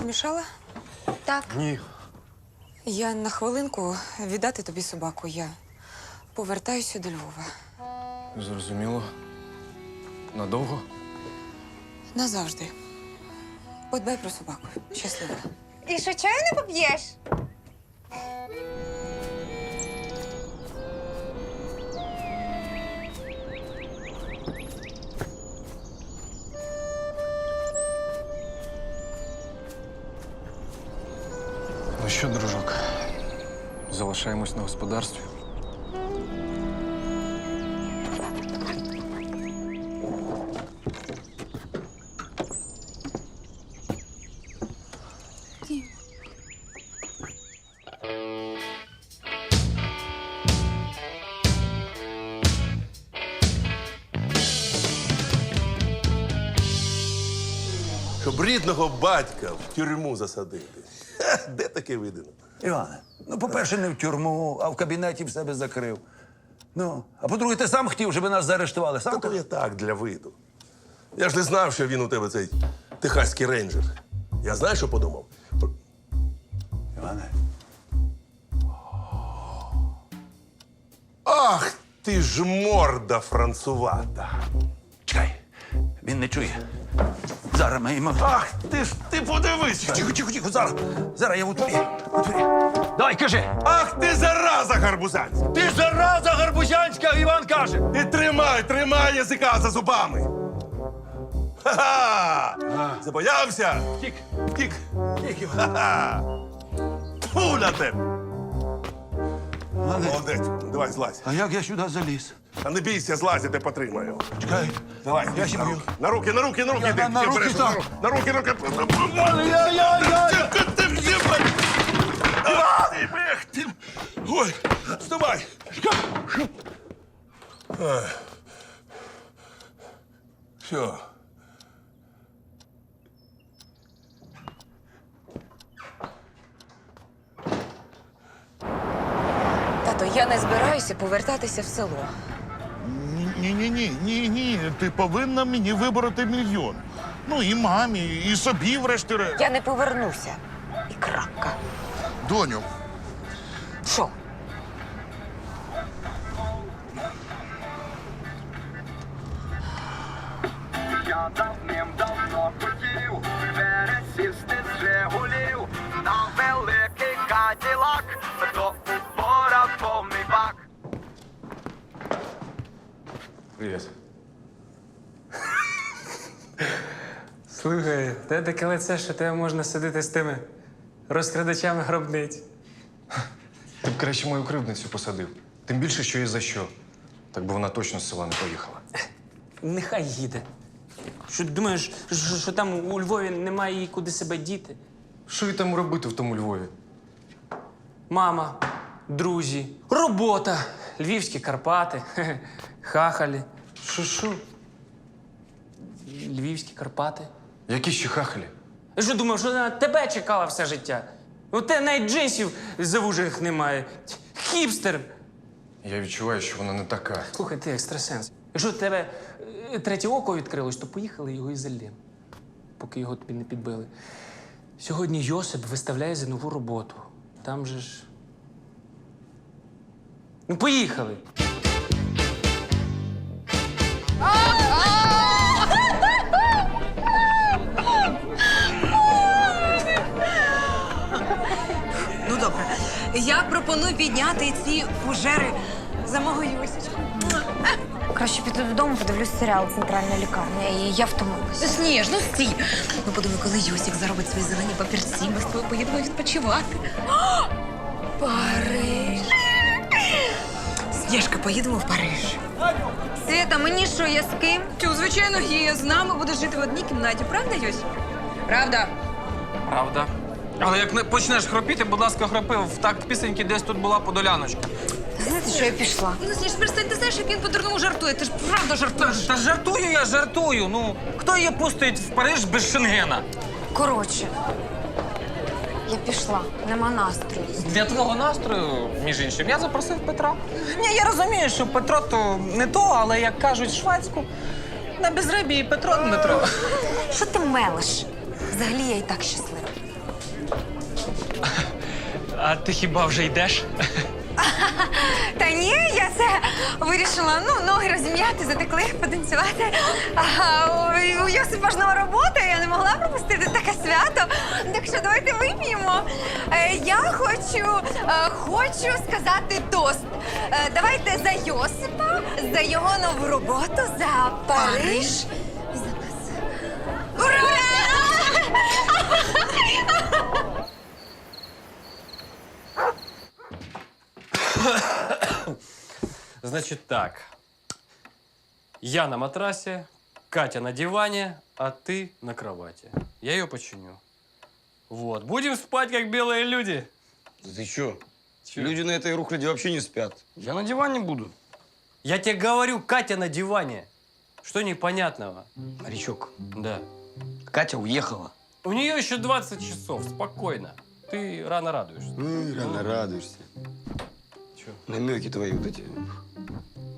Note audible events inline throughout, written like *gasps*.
помішала? Так, Ні. Я на хвилинку віддати тобі собаку. Я повертаюся до Львова. Зрозуміло. Надовго? Назавжди. Подбай про собаку. Щасливо. і що чаю не поп'єш? Що, дружок, залишаємось на господарстві. Щоб рідного батька в тюрму засадити. Ха, *laughs* Де таке видано? Іване, ну, по-перше, не в тюрму, а в кабінеті в себе закрив. Ну, а по-друге, ти сам хотів, щоб нас заарештували. Сам Та то я так для виду. Я ж не знав, що він у тебе цей техаський рейнджер. Я знаю, що подумав. Іване, Ах, ти ж морда францувата. чекай, він не чує. Зараз ми йому. Ах, ти ж ти подивись. Тихо, тихо, тихо, зараз. Зараз я в утворі. В утворі. Давай, кажи. Ах, ти зараза гарбузанська! Ти зараза гарбузянська, Іван каже. І тримай, тримай язика за зубами. Ха-ха! Забоявся? Тік, тік, тік. Ха-ха! Фу на тебе! Молодець, давай злазь. А як я сюди заліз? Та не бійся, злазь, я тебе потримаю. Чекай. Давай, Я ще на руки, на руки, на руки, на руки, Я йди, на- на йди, руки береш, так. на руки, на руки. Ой-ой-ой! Ти- ти- ти- ти- Ах, ти, ех, ти. Ой, вставай. Все. Я не збираюся повертатися в село. Ні, ні, ні, ні, ні. Ти повинна мені вибороти мільйон. Ну і мамі, і собі, врешті-решт. Я не повернуся. І крапка. Доню, Привіт. Слухай, те таке лице, що тебе можна сидити з тими розкрадачами гробниць. Ти б краще мою кривдницю посадив. Тим більше, що і за що. Так би вона точно з села не поїхала. Нехай їде. Що ти думаєш, що, що там у Львові немає їй куди себе діти? Що їй там робити в тому Львові? Мама, друзі, робота, Львівські Карпати, *laughs* хахалі. Що? Львівські Карпати. Які ще хахалі? Я що думав, що вона тебе чекала все життя? У тебе навіть джинсів завужених немає. Хіпстер. Я відчуваю, що вона не така. Слухай, ти екстрасенс. Якщо тебе е, третє око відкрилось, то поїхали його і залємо, поки його тобі не підбили. Сьогодні Йосип виставляє за нову роботу. Там же ж. Ну, поїхали. Ну добре. Я пропоную підняти ці фужери за мого Юсічку. Краще піду додому, подивлюсь серіал Центральна лікарня, і я втомилась. Сніж, ну стій. Ну подумай, коли Юсік заробить свої зелені папірці, ми з тобою поїдемо відпочивати. *gasps* Париж. Сніжка, поїдемо в Париж. Свята, мені що, я з ким? Тю, звичайно, є з нами буде жити в одній кімнаті, правда, Юсь? Правда? Правда. Але як не почнеш хропіти, будь ласка, хропи в такт пісеньки десь тут була подоляночка. Знаєте, що я пішла? Ну, Сніж, перестань, ти знаєш, як він по-дурному жартує. Ти ж правда жартуєш. Та жартую я, жартую. Ну, хто її пустить в Париж без шенгена? Коротше, Я пішла, нема настрою. Для твого настрою, між іншим, я запросив Петра. Ні, я розумію, що Петро то не то, але як кажуть шведську, на безрибі і Петро Дмитро. *laughs* Що ти мелиш? Взагалі я і так щаслива. А ти хіба вже йдеш? *laughs* *laughs* Вирішила ну, ноги розім'яти, затекли, потанцювати. А, у, у Йосипа ж нова робота, я не могла пропустити таке свято. Так що давайте вип'ємо. Е, я хочу, е, хочу сказати тост. Е, давайте за Йосипа, за його нову роботу, за Париж Значит так. Я на матрасе, Катя на диване, а ты на кровати. Я ее починю. Вот. Будем спать, как белые люди. Да ты чё? Чё? Люди на этой рухляде вообще не спят. Я на диване буду. Я тебе говорю, Катя на диване. Что непонятного? Морячок, Да. Катя уехала. У нее еще 20 часов, спокойно. Ты рано радуешься. Ну, рано радуешься. Чё? Намеки твои вот эти.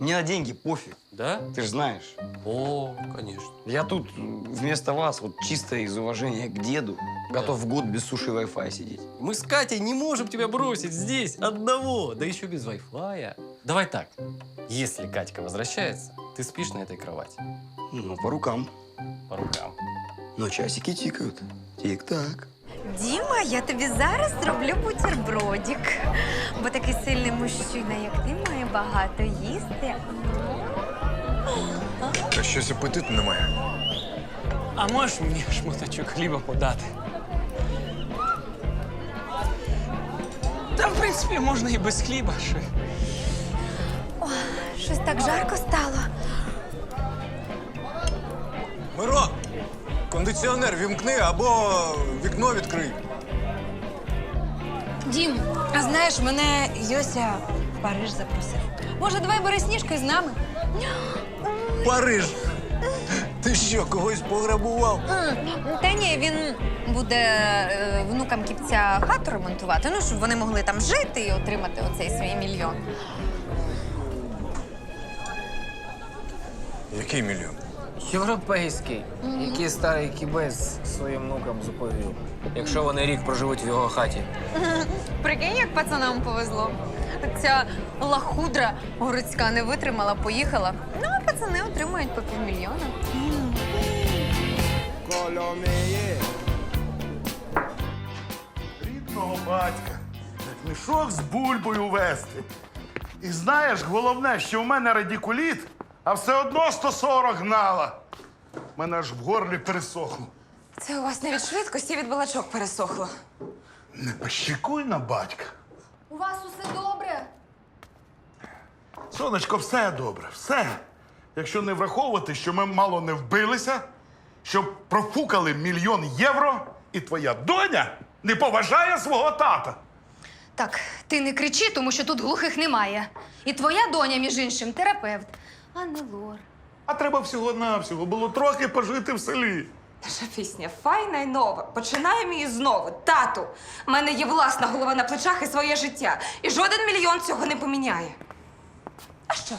Мне на деньги пофиг, Да? ты же знаешь. О, конечно. Я тут вместо вас, вот чисто из уважения к деду, готов в год без суши и Wi-Fi сидеть. Мы с Катей не можем тебя бросить здесь одного, да еще без Wi-Fi. Давай так. Если Катька возвращается, ты спишь на этой кровати. Ну, по рукам. По рукам. Но часики тикают. Тик-так. Діма, я тобі зараз зроблю бутербродик. Бо такий сильний мужчина, як ти, має багато їсти. Та щось апетиту немає. А можеш мені шматочок хліба подати? Та, в принципі, можна і без хліба. Що... Щось так жарко стало. Миро! Кондиціонер вімкни або вікно відкрий. Дім, а знаєш, мене Йося в Париж запросив. Може, давай бери сніжки з нами? Париж! Ти що, когось пограбував? Та ні, він буде е, внукам кіпця хату ремонтувати, ну, щоб вони могли там жити і отримати оцей свій мільйон. Який мільйон? Європейський, який старий кібець своїм внукам заповів, якщо вони рік проживуть в його хаті. Прикинь, як пацанам повезло. Так ця лахудра городська не витримала, поїхала. Ну, а пацани отримують по півмільйона. Рідного батька, як мішок з бульбою вести. І знаєш, головне, що в мене радікуліт, а все одно 140 гнала. Мене аж в горлі пересохло. Це у вас не від швидкості, від балачок пересохло. Не пощікуй на батька. У вас усе добре? Сонечко, все добре, все. Якщо не враховувати, що ми мало не вбилися, що профукали мільйон євро, і твоя доня не поважає свого тата. Так, ти не кричи, тому що тут глухих немає. І твоя доня, між іншим, терапевт, а не лор. А треба всього-навсього було трохи пожити в селі. Наша пісня файна й нова. Починаємо її знову. Тату, в мене є власна голова на плечах і своє життя. І жоден мільйон цього не поміняє. А що?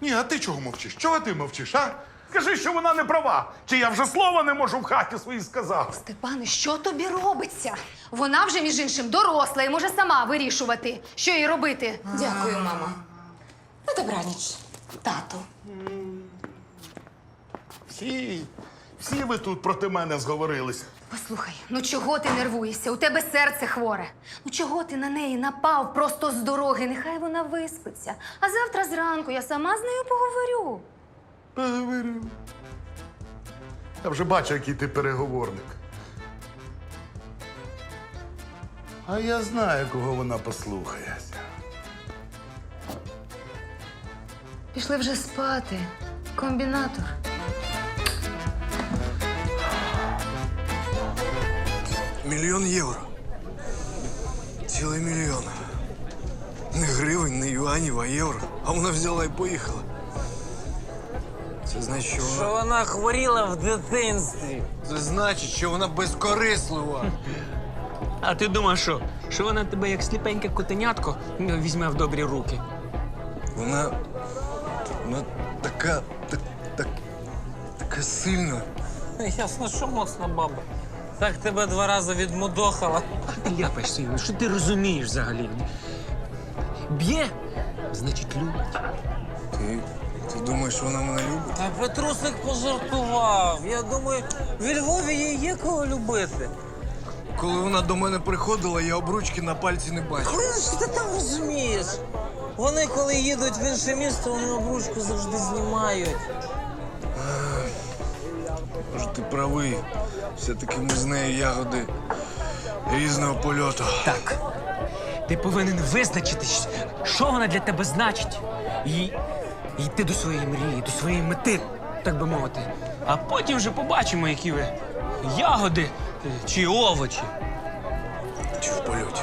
Ні, а ти чого мовчиш? Чого ти мовчиш, а? Скажи, що вона не права. Чи я вже слова не можу в хаті своїй сказати? Степане, що тобі робиться? Вона вже, між іншим, доросла і може сама вирішувати, що їй робити. Дякую, мама. На добраніч, тату. Всі, всі ви тут проти мене зговорилися. Послухай, ну чого ти нервуєшся? У тебе серце хворе. Ну чого ти на неї напав просто з дороги? Нехай вона виспиться. А завтра зранку я сама з нею поговорю. Поговорю. Я вже бачу, який ти переговорник. А я знаю, кого вона послухається. Пішли вже спати. Комбінатор. Мільйон євро. Цілий мільйон. Не гривень, не юанів, а євро. А вона взяла і поїхала. Це значить, що Що вона хворіла в дитинстві. Це значить, що вона безкорислива. А ти думав, що? Що вона тебе як сліпеньке котенятко візьме в добрі руки? Вона. Вона така. Так, так, така сильна. Ясно, що моцна баба. Так тебе два рази відмудохала. Ти ляпаєшся, Ігор, що ти розумієш взагалі? Б'є, значить любить. Ти. Ти думаєш, вона мене любить? Та Петрусик пожартував. Я думаю, в Львові їй є кого любити. Коли вона до мене приходила, я обручки на пальці не бачив. Ж ти там розумієш? Вони, коли їдуть в інше місто, вони обручку завжди знімають. Може, ти правий. Все-таки ми з нею ягоди різного польоту. Так. Ти повинен визначитись, що вона для тебе значить. І, і йти до своєї мрії, до своєї мети, так би мовити. А потім вже побачимо, які ви ягоди е, чи овочі. Чи в польоті.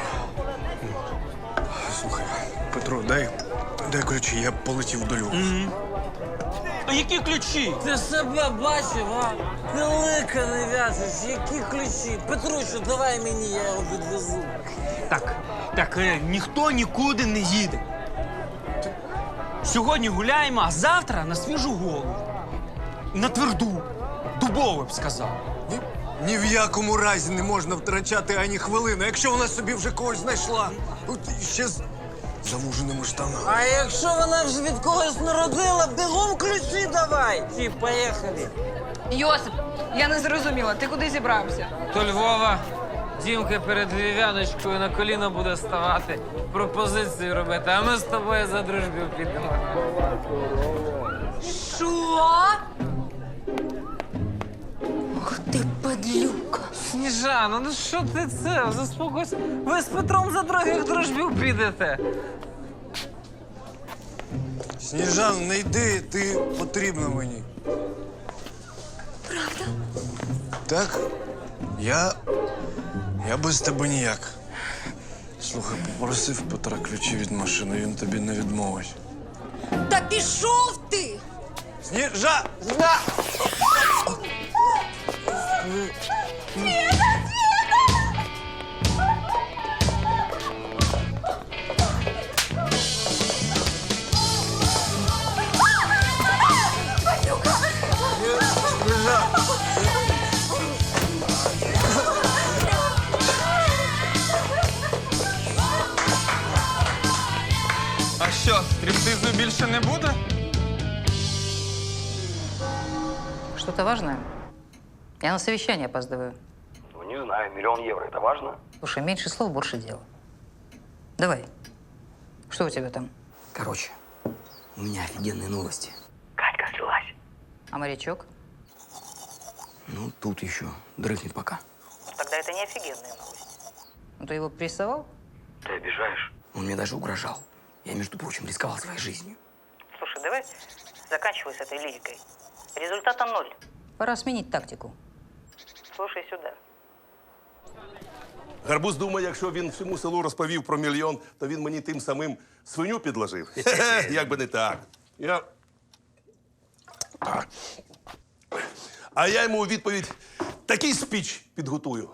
Петро, дай, дай ключі, я полетів до Львова. А які ключі? Ти себе бачив, а? Велика не в'яжеш, які ключі. Петрусю, давай мені, я його відвезу. Так, так, е, ніхто нікуди не їде. Сьогодні гуляємо, а завтра на свіжу голову. На тверду. Дубову, б сказав. Ні, ні в якому разі не можна втрачати ані хвилини, якщо вона собі вже когось знайшла. От ще з завуженими штанами. А якщо вона вже від когось народила, бігом ключі давай. Ті, поїхали. Йосип, я не зрозуміла, ти куди зібрався? То Львова. Дімка перед львів'яночкою на коліна буде ставати, пропозицію робити, а ми з тобою за дружбу підемо. Що? Ти падлюка. Сніжано, ну що ти це? Заспокойся. Ви з Петром за других дружбів підете. Сніжан, не йди, ти потрібна мені. Правда? Так. Я. Я без тебе ніяк. Слухай, попросив Петра ключі від машини, він тобі не відмовить. Та пішов ти! Сніжа! А що, стриптизу більше не буде? Что-то важное? Я на совещание опаздываю. Ну, не знаю, миллион евро, это важно? Слушай, меньше слов, больше дела. Давай. Что у тебя там? Короче, у меня офигенные новости. Катька слилась. А морячок? Ну, тут еще. Дрыхнет пока. Тогда это не офигенные новости. Ну, ты его прессовал? Ты обижаешь? Он мне даже угрожал. Я, между прочим, рисковал своей жизнью. Слушай, давай заканчивай с этой лирикой. Результата ноль. Пора сменить тактику. Слушай сюда. Гарбуз думає, якщо він всьому селу розповів про мільйон, то він мені тим самим свиню підложив. *laughs* Як би не так. Я... А. я йому у відповідь такий спіч підготую.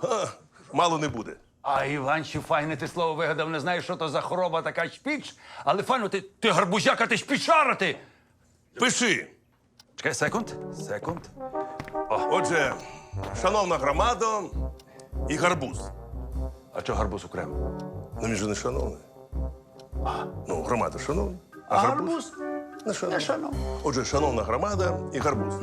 Мало не буде. А Іван ще файне ти слово вигадав, не знаєш, що то за хвороба така шпіч. Але файно ти, ти гарбузяка, ти шпічара ти. Пиши. Чекай, секунд, секунд. Отже, шановна громада і гарбуз. А чого гарбуз окремо? Ну він же не шановний. Ну, громада шановна, а, гарбуз не шановний. Отже, шановна громада і гарбуз.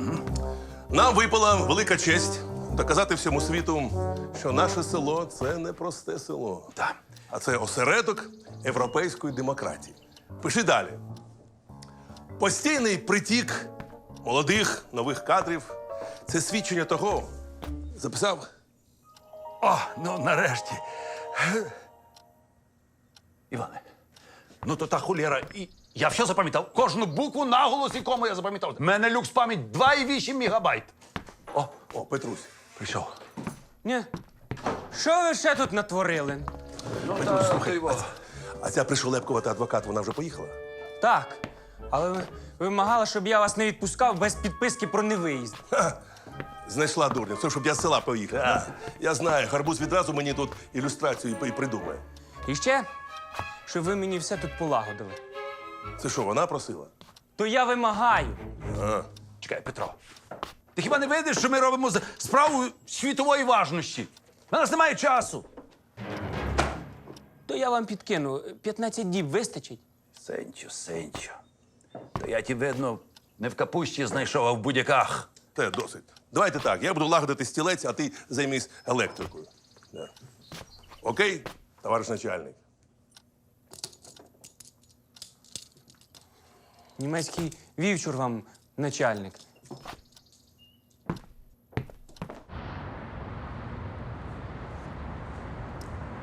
Нам випала велика честь доказати всьому світу, що наше село це не просте село, Так. а це осередок європейської демократії. Пиши далі. Постійний притік молодих нових кадрів це свідчення того. Записав? О, ну нарешті. Іване, ну то та хулєра. І я все запам'ятав. Кожну букву, наголос і кому я запам'ятав. У мене люкс пам'ять 2,8 мегабайт. О, о, Петрусь. Прийшов. Ні. Що ви ще тут натворили? Петрусь, слухай. А, а ця пришелепкувата адвокат, вона вже поїхала? Так. Але вимагала, щоб я вас не відпускав без підписки про невиїзд. Знайшла дурня, це щоб я з села поїхав. А, я знаю, гарбуз відразу мені тут ілюстрацію і придумає. І ще, щоб ви мені все тут полагодили. Це що, вона просила? То я вимагаю. А. Чекай, Петро. Ти хіба не видиш, що ми робимо з- справу світової важності? На нас немає часу. То я вам підкину. 15 діб вистачить. Сенчо, Сенчо. То я ті, видно, не в капусті знайшов, а в будяках. Те, досить. Давайте так, я буду лагодити стілець, а ти займись електрикою. Да. Окей, товариш начальник? Німецький вівчур вам начальник.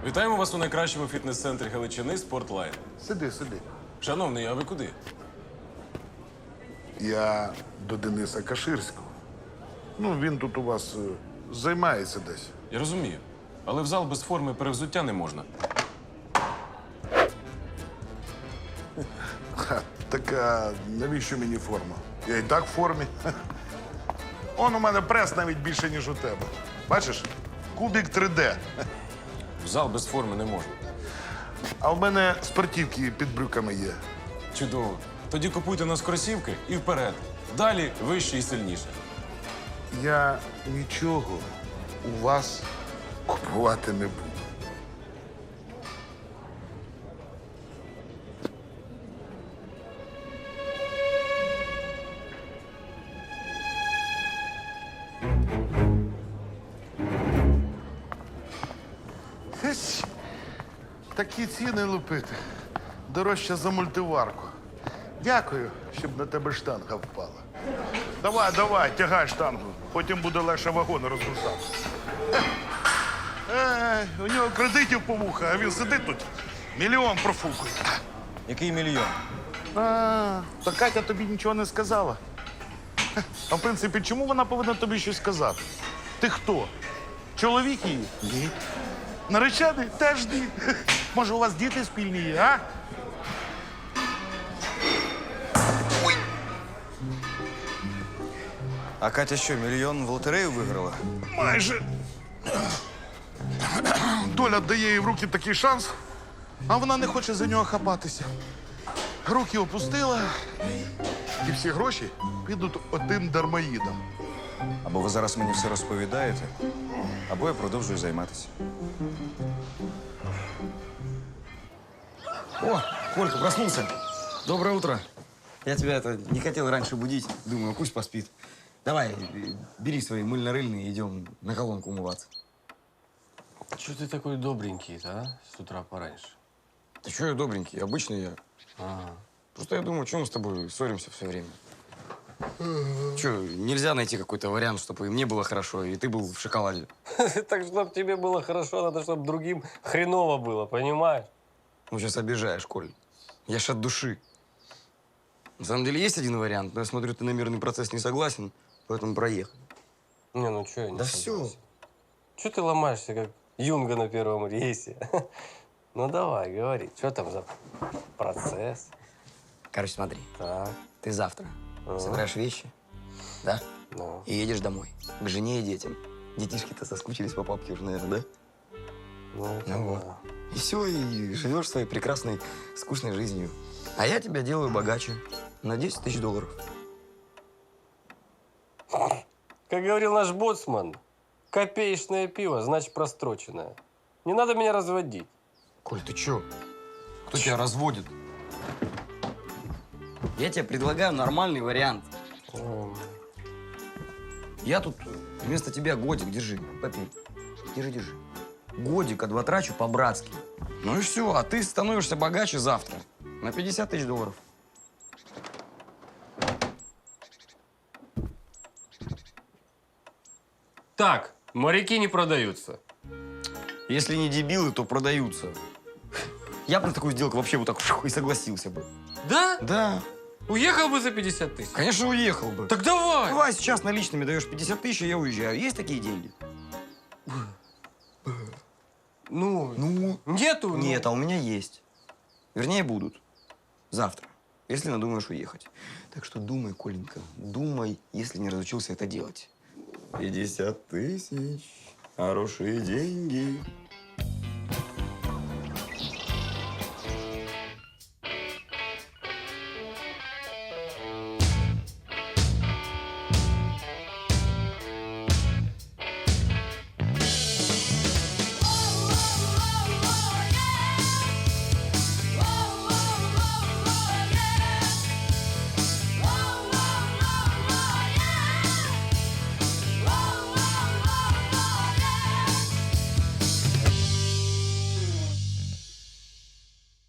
Вітаємо вас у найкращому фітнес-центрі Галичини Спортлайн. Сиди, сиди. Шановний, а ви куди? Я до Дениса Каширського. Ну, він тут у вас е, займається десь. Я розумію. Але в зал без форми перевзуття не можна. Ха, так а навіщо мені форма? Я і так в формі. Ха. Он у мене прес навіть більше, ніж у тебе. Бачиш? Кубік 3D. В зал без форми не можна. А в мене спортивки під брюками є. Чудово. Тоді купуйте нас кросівки і вперед. Далі вище і сильніше. Я нічого у вас купувати не буду. Такі ціни лупити. Дорожче за мультиварку. Дякую, щоб на тебе штанга впала. Давай, давай, тягай штангу. Потім буде легше вагони розгружати. Е, у нього кредитів по вуха, а він сидить тут. Мільйон профукує. Який мільйон? А, то Катя тобі нічого не сказала. А в принципі, чому вона повинна тобі щось сказати? Ти хто? Чоловік її? Ні. Наречений? Теж ні. Може, у вас діти спільні є, а? А Катя що, мільйон в лотерею виграла? Майже. Доля дає їй в руки такий шанс, а вона не хоче за нього хапатися. Руки опустила, і всі гроші підуть отим дармоїдам. Або ви зараз мені все розповідаєте, або я продовжую займатися. О, Колька, проснулся. Доброе утро. Я тебя это не хотел раньше будить. Думаю, пусть поспит. Давай, бери свои мыльно-рыльные и идем на колонку умываться. Чего ты такой добренький-то, а? С утра пораньше. Ты что я добренький? Обычно я. Ага. Просто я думаю, что мы с тобой ссоримся все время? Че, нельзя найти какой-то вариант, чтобы и мне было хорошо, и ты был в шоколаде? *laughs* Так, чтобы тебе было хорошо, надо, чтобы другим хреново было, понимаешь? Ну, сейчас обижаешь, Коль. Я ж от души. На самом деле есть один вариант, но я смотрю, ты на мирный процесс не согласен, поэтому проехали. Не, ну что я не Да все. Че ты ломаешься, как юнга на первом рейсе? *laughs* Ну давай, говори, что там за процесс? Короче, смотри, Так, ты завтра Ага. собираешь вещи, да, ну. и едешь домой, к жене и детям. Детишки-то соскучились по папке уже, наверное, да? Ну, Ну вот. да. И все, и живешь своей прекрасной, скучной жизнью. А я тебя делаю богаче на 10 тысяч долларов. Как говорил наш боцман, копеечное пиво, значит простроченное. Не надо меня разводить. Коль, ты чё? Кто тебя разводит? Я тебе предлагаю нормальный вариант. М, Я тут вместо тебя годик, держи, попей. Держи, держи. Годик отватрачу по-братски. Ну и все, а ты становишься богаче завтра. На 50 тысяч долларов. Так, моряки не продаются. Если не дебилы, то продаются. Я бы на такую сделку вообще вот так фух, и согласился бы. Да? Да, Уехал бы за 50 тысяч. конечно, уехал бы. Так давай! Давай сейчас наличными даешь 50 тысяч, и я уезжаю. Есть такие деньги? Ну, Ну, нету? ну. нет, а у меня есть. Вернее, будут. Завтра. если надумаешь уехать. Так что думай, Коленька, думай, если не разучился это делать. 50 тысяч. Хорошие деньги.